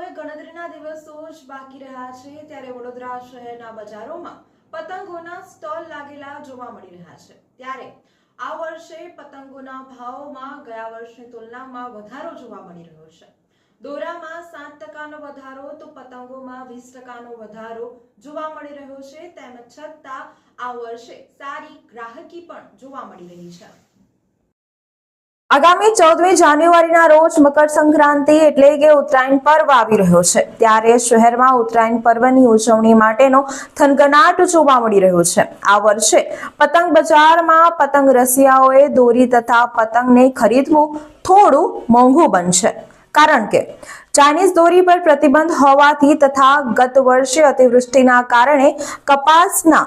હવે ગણતરીના દિવસો જ બાકી રહ્યા છે. ત્યારે વડોદરા શહેરના બજારોમાં પતંગોના સ્ટોલ લાગેલા જોવા મળી રહ્યા છે. ત્યારે આ વર્ષે પતંગોના ભાવોમાં ગયા વર્ષની તુલનામાં વધારો જોવા મળી રહ્યો છે. દોરામાં સાત ટકાનો વધારો, તો પતંગોમાં વીસ ટકાનો વધારો જોવા મળી રહ્યો છે. તેમ છતાં આ વર્ષે સારી ગ્રાહકી પણ જોવા મળી રહી છે. આગામી ચૌદમી જાન્યુઆરીના રોજ મકર સંક્રાંતિ એટલે કે ઉત્તરાયણ પર્વ આવી રહ્યો છે. ત્યારે શહેરમાં ઉત્તરાયણ પર્વની ઉજવણી માટેનો થનગનાટ જોવા મળી રહ્યો છે. આ વર્ષે પતંગ બજારમાં પતંગ રસિયાઓએ દોરી તથા પતંગને ખરીદવું થોડું મોંઘું બનશે. કારણ કે ચાઇનીઝ દોરી પર પ્રતિબંધ હોવાથી તથા ગત વર્ષે અતિવૃષ્ટિના કારણે કપાસના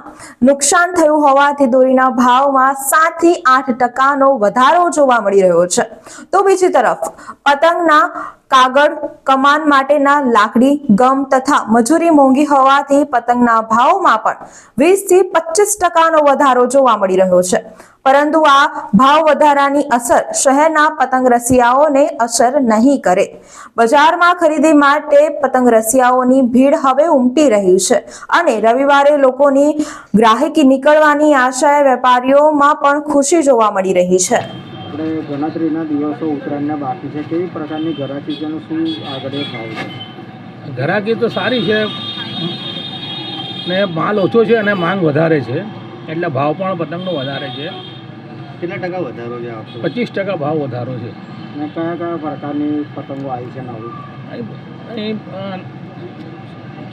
નુકસાન થયું હોવાથી દોરીના ભાવમાં સાતથી આઠ ટકાનો વધારો જોવા મળી રહ્યો છે. તો બીજી તરફ, પતંગના કાગળ કમાન માટેના લાકડી, ગમ તથા મજૂરી મોંઘી હોવાથી પતંગના ભાવમાં પણ વીસથી પચીસ ટકાનો વધારો જોવા મળી રહ્યો છે. પરંતુ આ ભાવ વધારાની અસર શહેરના પતંગ રસિયાઓને અસર નહીં કરે. બજારમાં ખરીદી માટે પતંગ રસિયાઓની ભીડ હવે ઉમટી રહી છે અને રવિવારે લોકોની ગ્રાહકી નીકળવાની આશાએ વેપારીઓમાં પણ ખુશી જોવા મળી રહી છે. આપણે ગણતરીના દિવસો ઉત્તરાયણના બાકી છે. કેવી પ્રકારની ગરાકી છે શું આગળ ભાવ છે? તો સારી છે ને માલ ઓછો છે અને માંગ વધારે છે. એટલે ભાવ પણ પતંગનો વધારે છે. કેટલા ટકા વધારો છે આપતો પચીસ ટકા ભાવ વધારો છે. અને કયા કયા પ્રકારની પતંગો આવી છે નવી?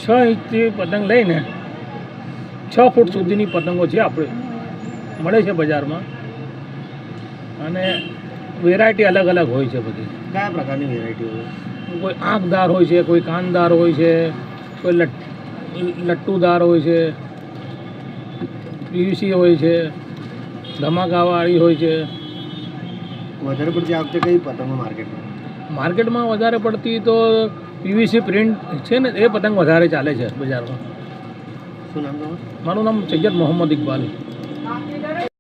છ ઇંચથી પતંગ લઈને છ ફૂટ સુધીની પતંગો છે આપણે. મળે છે બજારમાં. અને વેરાયટી અલગ અલગ હોય છે બધી. કયા પ્રકારની વેરાયટી હોય? કોઈ આંખદાર હોય છે કોઈ કાનદાર હોય છે કોઈ લટ લટ્ટુદાર હોય છે પીયુસી હોય છે. ધમાકાવાળી હોય છે. વધારે પડતી આ વખતે કઈ પતંગો માર્કેટમાં? માર્કેટમાં વધારે પડતી તો પીવીસી પ્રિન્ટ છે ને એ પતંગ વધારે ચાલે છે બજારમાં. શું નામ તમારું? મારું નામ સૈયદ મોહમ્મદ ઇકબાલ.